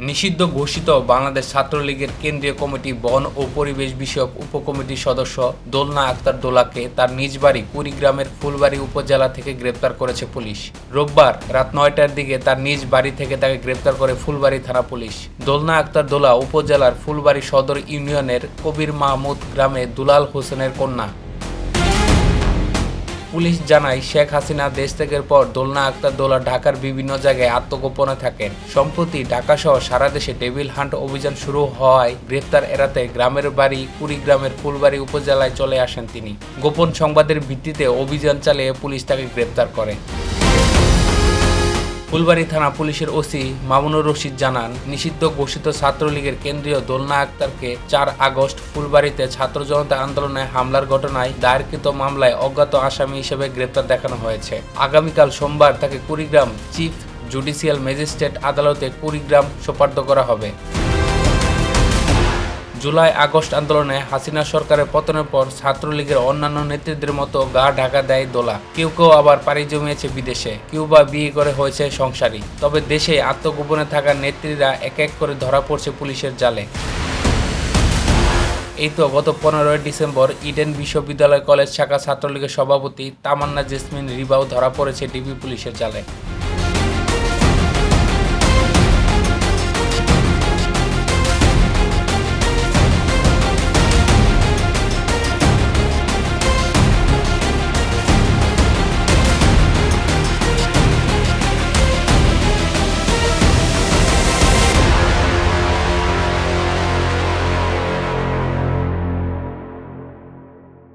নিষিদ্ধ ঘোষিত বাংলাদেশ ছাত্রলীগের কেন্দ্রীয় কমিটি বন ও পরিবেশ বিষয়ক উপকমিটির সদস্য দোলনা আক্তার দোলাকে তার নিজ বাড়ি কুড়িগ্রামের ফুলবাড়ি উপজেলা থেকে গ্রেপ্তার করেছে পুলিশ। রোববার রাত নয়টার দিকে তার নিজ বাড়ি থেকে তাকে গ্রেপ্তার করে ফুলবাড়ি থানা পুলিশ। দোলনা আক্তার দোলা উপজেলার ফুলবাড়ি সদর ইউনিয়নের কবির মাহমুদ গ্রামে দুলাল হোসেনের কন্যা পুলিশ জানায়, শেখ হাসিনা দেশ থেকের পর দোলনা আক্তার দোলা ঢাকার বিভিন্ন জায়গায় আত্মগোপনে থাকেন। সম্প্রতি ঢাকা সহ সারা দেশে টেবিল হান্ট অভিযান শুরু হওয়ায় গ্রেপ্তার এড়াতে গ্রামের বাড়ি, কুড়িগ্রামের ফুলবাড়ি উপজেলায় চলে আসেন তিনি। গোপন সংবাদের ভিত্তিতে অভিযান চালিয়ে পুলিশ তাকে গ্রেপ্তার করে। ফুলবাড়ি থানা পুলিশের ওসি মামুনুর রশিদ জানান, নিষিদ্ধ ঘোষিত ছাত্রলীগের কেন্দ্রীয় দোলনা আক্তারকে চার আগস্ট ফুলবাড়িতে ছাত্র জনতা আন্দোলনে হামলার ঘটনায় দায়েরকৃত মামলায় অজ্ঞাত আসামি হিসেবে গ্রেপ্তার দেখানো হয়েছে। আগামীকাল সোমবার তাকে কুড়িগ্রাম চিফ জুডিশিয়াল ম্যাজিস্ট্রেট আদালতে কুড়িগ্রাম সোপার্দ করা হবে। জুলাই আগস্ট আন্দোলনে হাসিনা সরকারের পতনের পর ছাত্রলীগের অন্যান্য নেতৃত্বের মতো গা ঢাকা দেয় দোলা। কেউ কেউ আবার পাড়ি জমিয়েছে বিদেশে। কেউ বা বিয়ে করে হয়েছে সংসারী। তবে দেশে আত্মগোপনে থাকা নেত্রীরা এক এক করে ধরা পড়ছে পুলিশের জালে। এই তো গত পনেরোই ডিসেম্বর ইডেন বিশ্ববিদ্যালয় কলেজ শাখা ছাত্রলীগের সভাপতি তামান্না জেসমিন রিবাও ধরা পড়েছে ডিবি পুলিশের জালে।